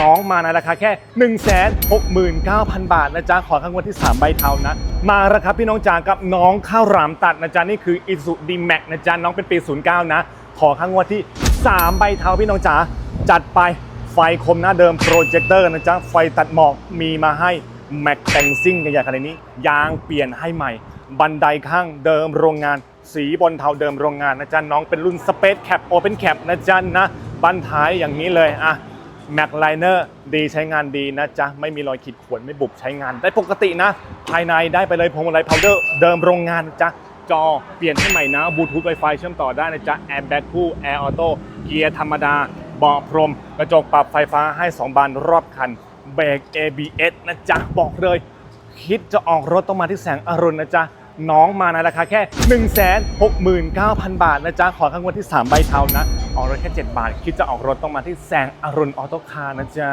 น้องมาในราคาแค่ 169,000 บาทนะจ๊ะขอข้างงวันที่ 3 ใบเทานะ มาแล้วครับพี่น้องจ๋ากับน้องข้าวหลามตัดนะจ๊ะนี่คือ i s u d m a x นะจ๊ะน้องเป็นปี 09 นะ ขอข้างงวันที่ 3 ใบเทาพี่น้องจ๋าจัดไปไฟคมหน้าเดิมโปรเจคเตอร์นะจ๊ะไฟตัดหมอกมีมาให้แม็กแต่งซิ่งกันอย่ขนาดนี้ยางเปลี่ยนให้ใหม่ บันไดข้างเดิมโรงงาน สีบนเทาเดิมโรงงานนะจ๊ะน้องเป็นรุ่น Space Cap Open Cap นะจ๊ะนะบันท้ายอย่างนี้เลยอะ แม็กไลเนอร์ดีใช้งานดีนะจ๊ะ ไม่มีรอยขีดข่วนไม่บุบใช้งานได้ปกตินะ ภายในได้ไปเลยพวงมาลัยพาวเดอร์เดิมโรงงานนะจ๊ะ จอเปลี่ยนให้ใหม่นะบลูทูธไวไฟเชื่อมต่อได้นะจ๊ะแอร์แบ็กคู่แอร์ออโต้เกียร์ธรรมดาเบาะพรม กระจกปรับไฟฟ้าให้ 2 บานรอบคันเบรก ABS นะจ๊ะ บอกเลย คิดจะออกรถต้องมาที่แสงอรุณนะจ๊ะ น้องมาในราคาแค่ 169,000 บาทนะจ๊ะ ขอข้างวันที่ 3 ใบเทานะ ออกรถแค่ 7 บาท คิดจะออกรถต้องมาที่แสงอรุณออโต้คาร์นะจ๊ะ